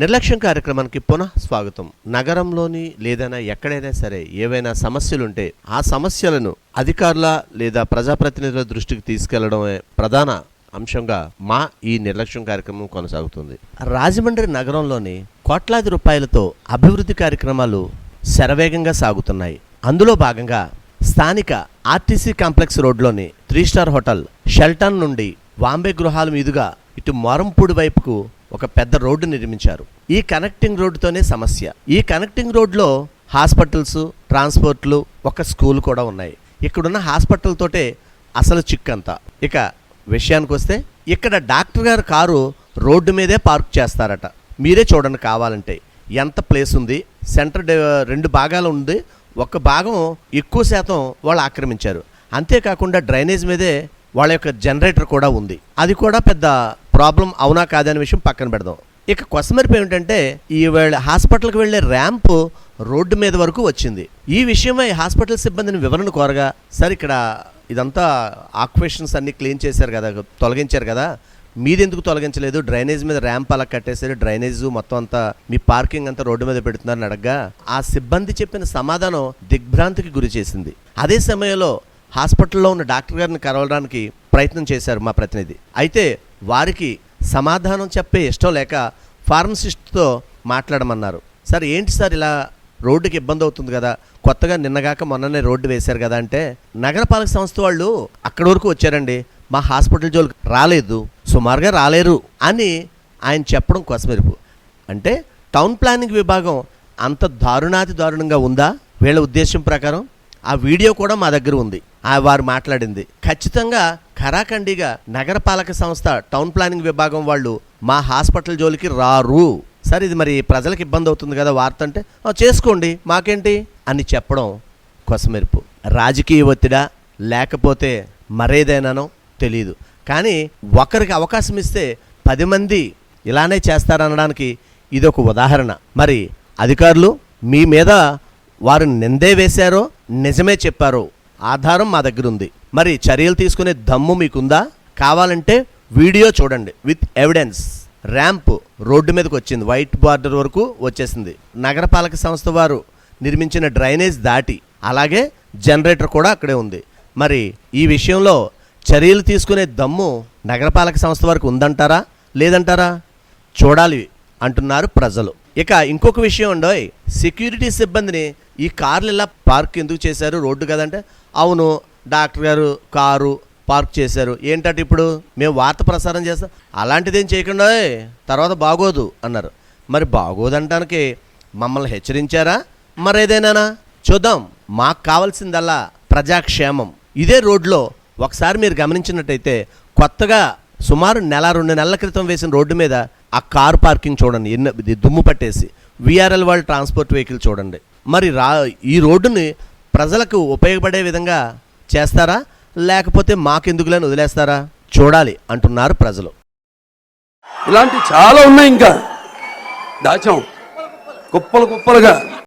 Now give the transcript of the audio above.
నిర్లక్ష్యం కార్యక్రమానికి పునః స్వాగతం. నగరంలోని లేదైనా ఎక్కడైనా సరే ఏవైనా సమస్యలుంటే ఆ సమస్యలను అధికారుల లేదా ప్రజాప్రతినిధుల దృష్టికి తీసుకెళ్ళడమే ప్రధాన అంశంగా మా ఈ నిర్లక్ష్యం కార్యక్రమం కొనసాగుతుంది. రాజమండ్రి నగరంలోని కోట్లాది రూపాయలతో అభివృద్ధి కార్యక్రమాలు శరవేగంగా సాగుతున్నాయి. అందులో భాగంగా స్థానిక ఆర్టీసీ కాంప్లెక్స్ రోడ్లోని త్రీ స్టార్ హోటల్ షెల్టన్ నుండి వాంబే గృహాల మీదుగా ఇటు మొరంపూడి వైపుకు ఒక పెద్ద రోడ్డు నిర్మించారు. ఈ కనెక్టింగ్ రోడ్డుతోనే సమస్య. ఈ కనెక్టింగ్ రోడ్లో హాస్పిటల్స్ ట్రాన్స్పోర్ట్లు ఒక స్కూల్ కూడా ఉన్నాయి. ఇక్కడున్న హాస్పిటల్ తోటే అసలు చిక్కంతా. ఇక విషయానికి వస్తే ఇక్కడ డాక్టర్ గారు కారు రోడ్డు మీదే పార్క్ చేస్తారట. మీరే చూడండి కావాలంటే. ఎంత ప్లేస్ ఉంది? సెంటర్ డే- రెండు భాగాలు ఉంది. ఒక భాగం ఎక్కువ శాతం వాళ్ళు ఆక్రమించారు. అంతేకాకుండా డ్రైనేజ్ మీదే వాళ్ళ యొక్క జనరేటర్ కూడా ఉంది. అది కూడా పెద్ద ప్రాబ్లం అవునా కాదనే విషయం పక్కన పెడదాం. ఇక కొసమెరుపు ఏమిటంటే ఈ వాళ్ళ హాస్పిటల్కి వెళ్ళే ర్యాంప్ రోడ్డు మీద వరకు వచ్చింది. ఈ విషయమై హాస్పిటల్ సిబ్బందిని వివరణ కోరగా సార్ ఇక్కడ ఇదంతా ఆక్యుపేషన్స్ అన్ని క్లీన్ చేశారు కదా తొలగించారు కదా మీదెందుకు తొలగించలేదు? డ్రైనేజ్ మీద ర్యాంప్ అలా కట్టేశారు డ్రైనేజ్ మొత్తం అంతా మీ పార్కింగ్ అంతా రోడ్డు మీద పెడుతున్నారని అడగ్గా. ఆ సిబ్బంది చెప్పిన సమాధానం దిగ్భ్రాంతికి గురి చేసింది. అదే సమయంలో హాస్పిటల్లో ఉన్న డాక్టర్ గారిని కలవడానికి ప్రయత్నం చేశారు మా ప్రతినిధి. అయితే వారికి సమాధానం చెప్పే ఇష్టం లేక ఫార్మసిస్ట్తో మాట్లాడమన్నారు. సార్ ఏంటి సార్ ఇలా రోడ్డుకి ఇబ్బంది అవుతుంది కదా? కొత్తగా నిన్నగాక మొన్ననే రోడ్డు వేశారు కదా అంటే నగరపాలక సంస్థ వాళ్ళు అక్కడి వరకు వచ్చారండి. మా హాస్పిటల్ జోలికి రాలేదు. సుమారుగా రాలేరు అని ఆయన చెప్పడం కొసమెరుపు. అంటే టౌన్ ప్లానింగ్ విభాగం అంత దారుణాతి దారుణంగా ఉందా? వీళ్ళ ఉద్దేశం ప్రకారం ఆ వీడియో కూడా మా దగ్గర ఉంది. ఆ వారు మాట్లాడింది. ఖచ్చితంగా ఖరాఖండిగా నగరపాలక సంస్థ టౌన్ ప్లానింగ్ విభాగం వాళ్ళు మా హాస్పిటల్ జోలికి రారు. సరే ఇది మరి ప్రజలకు ఇబ్బంది అవుతుంది కదా వార్త అంటే చేసుకోండి మాకేంటి? అని చెప్పడం కొసమెరుపు. రాజకీయ ఒత్తిడా? లేకపోతే మరేదైనానో తెలియదు కానీ ఒకరికి అవకాశం ఇస్తే పది మంది ఇలానే చేస్తారనడానికి ఇది ఒక ఉదాహరణ. మరి అధికారులు మీ మీద వారు నిందే వేశారో నిజమే చెప్పారో ఆధారం మా దగ్గర ఉంది. మరి చర్యలు తీసుకునే దమ్ము మీకుందా? కావాలంటే వీడియో చూడండి. విత్ ఎవిడెన్స్ ర్యాంప్ రోడ్డు మీదకి వచ్చింది. వైట్ బార్డర్ వరకు వచ్చేసింది. నగరపాలక సంస్థ వారు నిర్మించిన డ్రైనేజ్ దాటి అలాగే జనరేటర్ కూడా అక్కడే ఉంది. మరి ఈ విషయంలో చర్యలు తీసుకునే దమ్ము నగరపాలక సంస్థ వరకు ఉందంటారా? లేదంటారా? చూడాలి అంటున్నారు ప్రజలు. ఇక ఇంకొక విషయం ఉండోయ్ సెక్యూరిటీ సిబ్బందిని ఈ కార్లు ఇలా పార్క్ ఎందుకు చేశారు? రోడ్డు కదంటే? అవును డాక్టర్ గారు కారు పార్క్ చేశారు. ఏంటంటే ఇప్పుడు మేము వార్త ప్రసారం చేస్తాం అలాంటిదేం చేయకుండా తర్వాత బాగోదు అన్నారు. మరి బాగోదంటానికి మమ్మల్ని హెచ్చరించారా? మరేదేనా చూద్దాం. మాకు కావాల్సిందల్లా ప్రజాక్షేమం. ఇదే రోడ్లో ఒకసారి మీరు గమనించినట్టయితే కొత్తగా సుమారు నెల రెండు నెలల క్రితం వేసిన రోడ్డు మీద ఆ కార్ పార్కింగ్ చూడండి. ఎన్ని ఇది దుమ్ము పట్టేసి. విఆర్ఎల్ వాళ్ళ ట్రాన్స్పోర్ట్ వెహికల్ చూడండి. మరి రా ఈ రోడ్డుని ప్రజలకు ఉపయోగపడే విధంగా చేస్తారా? లేకపోతే మాకెందుకులని వదిలేస్తారా? చూడాలి అంటున్నారు ప్రజలు. ఇలాంటి చాలా ఉన్నాయి ఇంకా. దాచాం. కుప్పలు కుప్పలుగా.